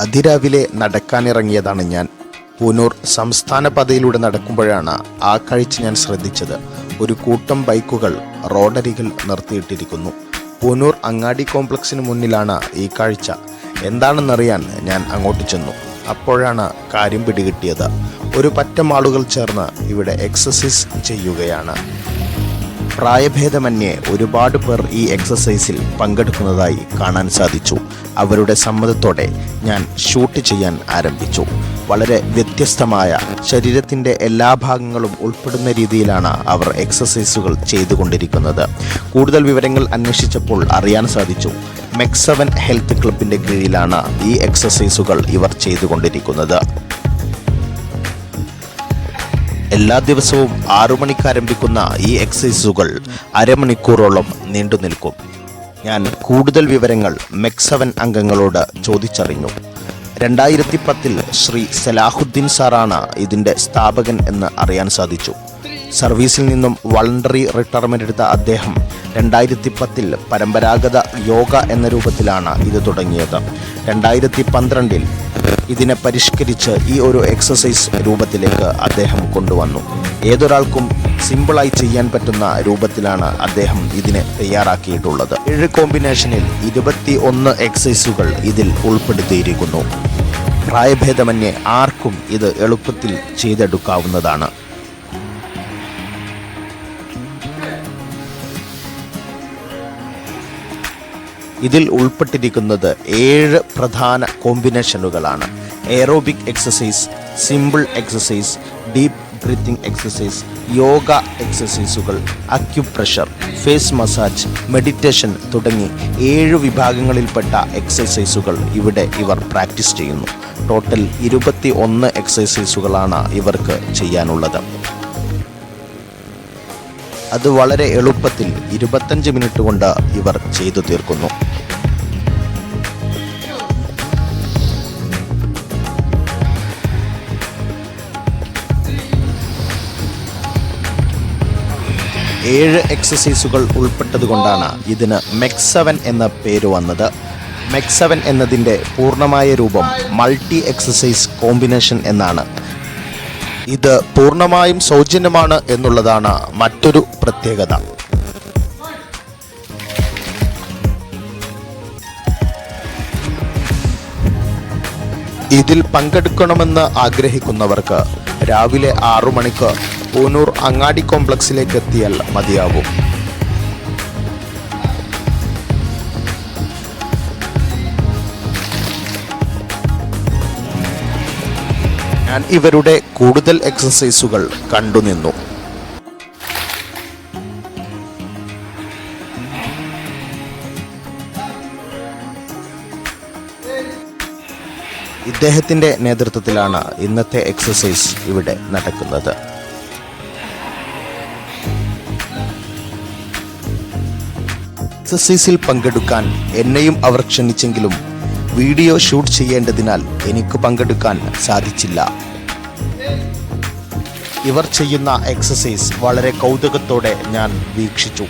അതിരാവിലെ നടക്കാനിറങ്ങിയതാണ് ഞാൻ. പൂനൂർ സംസ്ഥാന പാതയിലൂടെ നടക്കുമ്പോഴാണ് ആ കാഴ്ച ഞാൻ ശ്രദ്ധിച്ചത്. ഒരു കൂട്ടം ബൈക്കുകൾ റോഡരികിൽ നിർത്തിയിട്ടിരിക്കുന്നു. പൂനൂർ അങ്ങാടി കോംപ്ലക്സിന് മുന്നിലാണ് ഈ കാഴ്ച. എന്താണെന്നറിയാൻ ഞാൻ അങ്ങോട്ട് ചെന്നു. അപ്പോഴാണ് കാര്യം പിടികിട്ടിയത്. ഒരു പറ്റം ആളുകൾ ചേർന്ന് ഇവിടെ എക്സസൈസ് ചെയ്യുകയാണ്. പ്രായഭേദമന്യേ ഒരുപാട് പേർ ഈ എക്സസൈസിൽ പങ്കെടുക്കുന്നതായി കാണാൻ സാധിച്ചു. അവരുടെ സമ്മതത്തോടെ ഞാൻ ഷൂട്ട് ചെയ്യാൻ ആരംഭിച്ചു. വളരെ വ്യത്യസ്തമായ ശരീരത്തിന്റെ എല്ലാ ഭാഗങ്ങളും ഉൾപ്പെടുന്ന രീതിയിലാണ് അവർ എക്സസൈസുകൾ ചെയ്തുകൊണ്ടിരിക്കുന്നത്. കൂടുതൽ വിവരങ്ങൾ അന്വേഷിച്ചപ്പോൾ അറിയാൻ സാധിച്ചു. മെക്സവൻ ഹെൽത്ത് ക്ലബിന്റെ കീഴിലാണ് ഈ എക്സസൈസുകൾ ഇവർ ചെയ്തുകൊണ്ടിരിക്കുന്നത്. എല്ലാ ദിവസവും ആറു മണിക്ക് ആരംഭിക്കുന്ന ഈ എക്സസൈസുകൾ അരമണിക്കൂറോളം നീണ്ടു നിൽക്കും. ഞാൻ കൂടുതൽ വിവരങ്ങൾ മെക്സവൻ അംഗങ്ങളോട് ചോദിച്ചറിഞ്ഞു. രണ്ടായിരത്തി പത്തിൽ ശ്രീ സലാഹുദ്ദീൻ സാറാണ് ഇതിന്റെ സ്ഥാപകൻ എന്ന് അറിയാൻ സാധിച്ചു. സർവീസിൽ നിന്നും വളണ്ടറി റിട്ടയർമെന്റ് എടുത്ത അദ്ദേഹം രണ്ടായിരത്തി പത്തിൽ പരമ്പരാഗത യോഗ എന്ന രൂപത്തിലാണ് ഇത് തുടങ്ങിയത്. രണ്ടായിരത്തി പന്ത്രണ്ടിൽ ഇതിനെ പരിഷ്കരിച്ച് ഈ ഒരു എക്സസൈസ് രൂപത്തിലേക്ക് അദ്ദേഹം കൊണ്ടുവന്നു. ഏതൊരാൾക്കും സിമ്പിളായി ചെയ്യാൻ പറ്റുന്ന രൂപത്തിലാണ് അദ്ദേഹം ഇതിനെ തയ്യാറാക്കിയിട്ടുള്ളത്. ഏഴ് കോമ്പിനേഷനിൽ ഇരുപത്തി ഒന്ന് എക്സസൈസുകൾ ഇതിൽ ഉൾപ്പെടുത്തിയിരിക്കുന്നു. പ്രായഭേദമന്യേ ആർക്കും ഇത് എളുപ്പത്തിൽ ചെയ്തെടുക്കാവുന്നതാണ്. ഇതിൽ ഉൾപ്പെട്ടിരിക്കുന്നത് ഏഴ് പ്രധാന കോമ്പിനേഷനുകളാണ്. Aerobic exercise simple exercise deep breathing exercise yoga എക്സസൈസുകൾ acupressure face massage meditation തുടങ്ങി ഏഴ് വിഭാഗങ്ങളിൽപ്പെട്ട എക്സസൈസുകൾ ഇവിടെ ഇവർ പ്രാക്ടീസ് ചെയ്യുന്നു. ടോട്ടൽ ഇരുപത്തി ഒന്ന് എക്സസൈസുകളാണ് ഇവർക്ക് ചെയ്യാനുള്ളത്. അത് വളരെ എളുപ്പത്തിൽ ഇരുപത്തഞ്ച് മിനിറ്റ് കൊണ്ട് ഇവർ ചെയ്തു തീർക്കുന്നു. ഏഴ് എക്സസൈസുകൾ ഉൾപ്പെട്ടതുകൊണ്ടാണ് ഇതിന് മെക്സവൻ എന്ന പേര് വന്നത്. മെക്സവൻ എന്നതിന്റെ പൂർണമായ രൂപം മൾട്ടി എക്സസൈസ് കോമ്പിനേഷൻ എന്നാണ്. ഇത് പൂർണമായും സൗജന്യമാണ് എന്നുള്ളതാണ് മറ്റൊരു പ്രത്യേകത. ഇതിൽ പങ്കെടുക്കണമെന്ന് ആഗ്രഹിക്കുന്നവർക്ക് രാവിലെ ആറു മണിക്ക് പൂനൂർ അങ്ങാടി കോംപ്ലക്സിലേക്ക് എത്തിയാൽ മതിയാവും. ഞാൻ ഇവരുടെ കൂടുതൽ എക്സസൈസുകൾ കണ്ടുനിന്നു ഇദ്ദേഹത്തിന്റെ നേതൃത്വത്തിലാണ് ഇന്നത്തെ എക്സസൈസ് ഇവിടെ നടക്കുന്നത്. എക്സസൈസിൽ പങ്കെടുക്കാൻ എന്നെയും അവർ ക്ഷണിച്ചെങ്കിലും വീഡിയോ ഷൂട്ട് ചെയ്യേണ്ടതിനാൽ എനിക്ക് പങ്കെടുക്കാൻ സാധിച്ചില്ല. ഇവർ ചെയ്യുന്ന എക്സസൈസ് വളരെ കൗതുകത്തോടെ ഞാൻ വീക്ഷിച്ചു.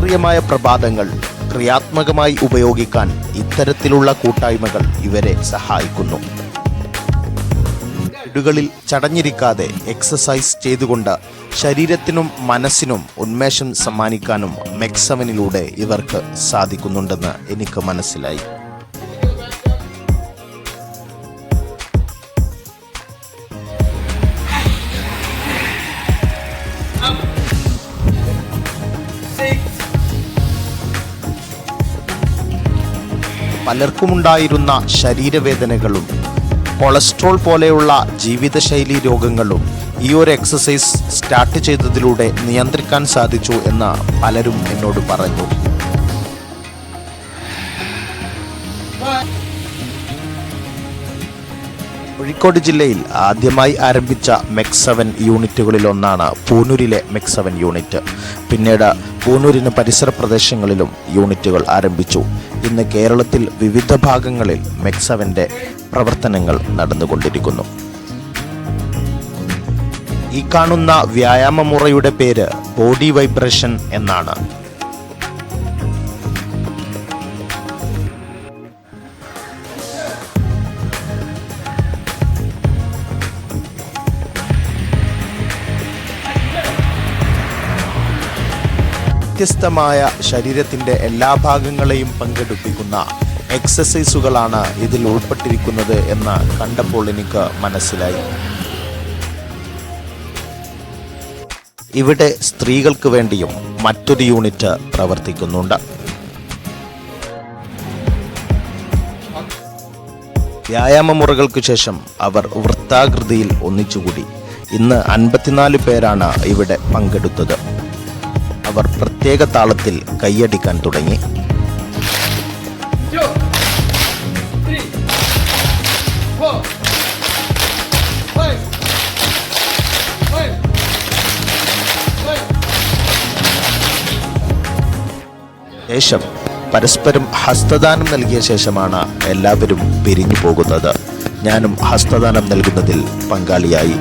പ്രിയമായ പ്രഭാതങ്ങൾ ക്രിയാത്മകമായി ഉപയോഗിക്കാൻ ഇത്തരത്തിലുള്ള കൂട്ടായ്മകൾ ഇവരെ സഹായിക്കുന്നു. വീടുകളിൽ ചടഞ്ഞിരിക്കാതെ എക്സസൈസ് ചെയ്തുകൊണ്ട് ശരീരത്തിനും മനസ്സിനും ഉന്മേഷം സമ്മാനിക്കാനും മെക്സവനിലൂടെ ഇവർക്ക് സാധിക്കുന്നുണ്ടെന്ന് എനിക്ക് മനസ്സിലായി. പലർക്കുമുണ്ടായിരുന്ന ശരീരവേദനകളും കൊളസ്ട്രോൾ പോലെയുള്ള ജീവിതശൈലി രോഗങ്ങളും ഈ ഒരു എക്സസൈസ് സ്റ്റാർട്ട് ചെയ്തതിലൂടെ നിയന്ത്രിക്കാൻ സാധിച്ചു എന്ന് പലരും എന്നോട് പറഞ്ഞു. കോഴിക്കോട് ജില്ലയിൽ ആദ്യമായി ആരംഭിച്ച മെക്സവൻ യൂണിറ്റുകളിലൊന്നാണ് പൂനൂരിലെ മെക്സവൻ യൂണിറ്റ്. പിന്നീട് പൂനൂരിന് പരിസര പ്രദേശങ്ങളിലും യൂണിറ്റുകൾ ആരംഭിച്ചു. ഇന്ന് കേരളത്തിൽ വിവിധ ഭാഗങ്ങളിൽ മെക്സവന്റെ പ്രവർത്തനങ്ങൾ നടന്നുകൊണ്ടിരിക്കുന്നു. ഈ കാണുന്ന വ്യായാമ മുറയുടെ പേര് ബോഡി വൈബ്രേഷൻ എന്നാണ്. വ്യത്യസ്തമായ ശരീരത്തിന്റെ എല്ലാ ഭാഗങ്ങളെയും പങ്കെടുപ്പിക്കുന്ന എക്സസൈസുകളാണ് ഇതിൽ ഉൾപ്പെട്ടിരിക്കുന്നത് എന്ന് കണ്ടപ്പോൾ എനിക്ക് മനസ്സിലായി. ഇവിടെ സ്ത്രീകൾക്ക് വേണ്ടിയും മറ്റൊരു യൂണിറ്റ് പ്രവർത്തിക്കുന്നുണ്ട്. വ്യായാമ മുറകൾക്ക് ശേഷം അവർ വൃത്താകൃതിയിൽ ഒന്നിച്ചുകൂടി. ഇന്ന് അൻപത്തിനാല് പേരാണ് ഇവിടെ പങ്കെടുത്തത്. അവർ പ്രത്യേക താളത്തിൽ കൈയടിക്കാൻ തുടങ്ങി. ശേഷം പരസ്പരം ഹസ്തദാനം നൽകിയ ശേഷമാണ് എല്ലാവരും പിരിഞ്ഞു പോകുന്നത്. ഞാനും ഹസ്തദാനം നൽകുന്നതിൽ പങ്കാളിയായി.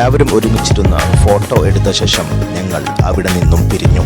എല്ലാവരും ഒരുമിച്ചിരുന്ന് ഫോട്ടോ എടുത്ത ശേഷം ഞങ്ങൾ അവിടെ നിന്നും പിരിഞ്ഞു.